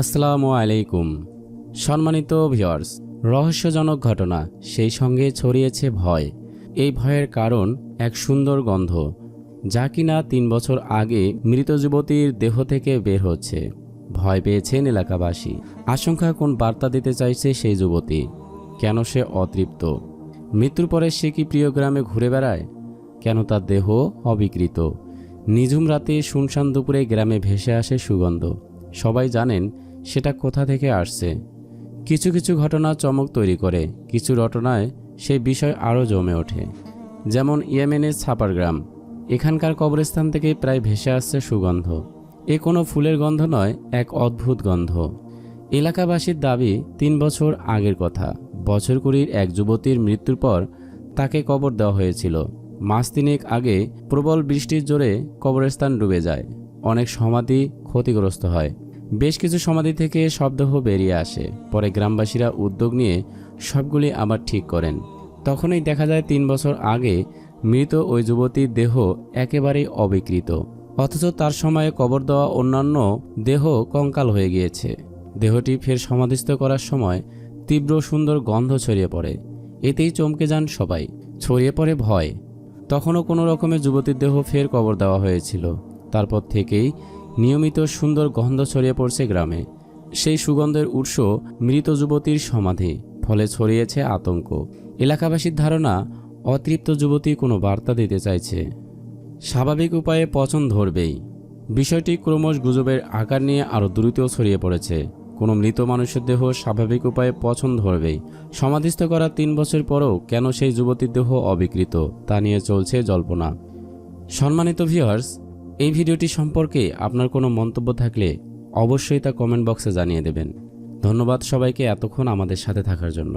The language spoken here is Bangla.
আসসালামু আলাইকুম। সম্মানিত ভিউয়ার্স, রহস্যজনক ঘটনা সেই সঙ্গে ছড়িয়েছে ভয়। এই ভয়ের কারণ এক সুন্দর গন্ধ, যা কিনা তিন বছর আগে মৃত যুবতীর দেহ থেকে বের হচ্ছে। ভয় পেয়েছেন এলাকাবাসী। আশঙ্কা কোন বার্তা দিতে চাইছে সেই যুবতী? কেন সে অতৃপ্ত? মৃত্যুর পরে সে কি প্রিয় গ্রামে ঘুরে বেড়ায়? কেন তার দেহ অবিকৃত? নিঝুম রাতে শুনশান দুপুরে গ্রামে ভেসে আসে সুগন্ধ। সবাই জানেন সেটা কোথা থেকে আসছে? কিছু কিছু ঘটনা চমক তৈরি করে, কিছু ঘটনায় সেই বিষয় আরও জমে ওঠে। যেমন ইয়েমেনের ছাপার গ্রাম এখানকার কবরস্থান থেকে প্রায় ভেসে আসছে সুগন্ধ। এ কোনো ফুলের গন্ধ নয়, এক অদ্ভুত গন্ধ। এলাকাবাসীর দাবি তিন বছর আগের কথা। বছর কুড়ির এক যুবতীর মৃত্যুর পর তাকে কবর দেওয়া হয়েছিল। মাস তিনেক আগে প্রবল বৃষ্টির জোরে কবরস্থান ডুবে যায়। অনেক সমাধি ক্ষতিগ্রস্ত হয়। বেশ কিছু সমাধি থেকে শব্দহ বেরিয়ে আসে। পরে গ্রামবাসীরা উদ্যোগ নিয়ে সবগুলি আবার ঠিক করেন। তখনই দেখা যায় তিন বছর আগে মৃত ওই যুবতীর দেহ একেবারেই অবিকৃত। অথচ তার সময়ে কবর দেওয়া অন্যান্য দেহ কঙ্কাল হয়ে গিয়েছে। দেহটি ফের সমাধিস্থ করার সময় তীব্র সুন্দর গন্ধ ছড়িয়ে পড়ে। এতেই চমকে যান সবাই। ছড়িয়ে পড়ে ভয়। তখনও কোনো রকমে যুবতীর দেহ ফের কবর দেওয়া হয়েছিল। তারপর থেকেই নিয়মিত সুন্দর গন্ধ ছড়িয়ে পড়ছে গ্রামে। সেই সুগন্ধের উৎস মৃত যুবতীর সমাধি, ফলে ছড়িয়েছে আতঙ্ক। এলাকাবাসীর ধারণা, অতৃপ্ত যুবতী কোনো বার্তা দিতে চাইছে। স্বাভাবিক উপায়ে পচন ধরবেই। বিষয়টি ক্রমশ গুজবের আকার নিয়ে আরও দ্রুত ছড়িয়ে পড়েছে। কোনো মৃত মানুষের দেহ স্বাভাবিক উপায়ে পছন্দ ধরবেই। সমাধিস্থ করা তিন বছর পরও কেন সেই যুবতীর দেহ অবিকৃত, তা নিয়ে চলছে জল্পনা। সম্মানিত ভিউয়ার্স এই ভিডিওটি সম্পর্কে আপনার কোনো মন্তব্য থাকলে অবশ্যই তা কমেন্ট বক্সে জানিয়ে দেবেন। ধন্যবাদ সবাইকে এতক্ষণ আমাদের সাথে থাকার জন্য।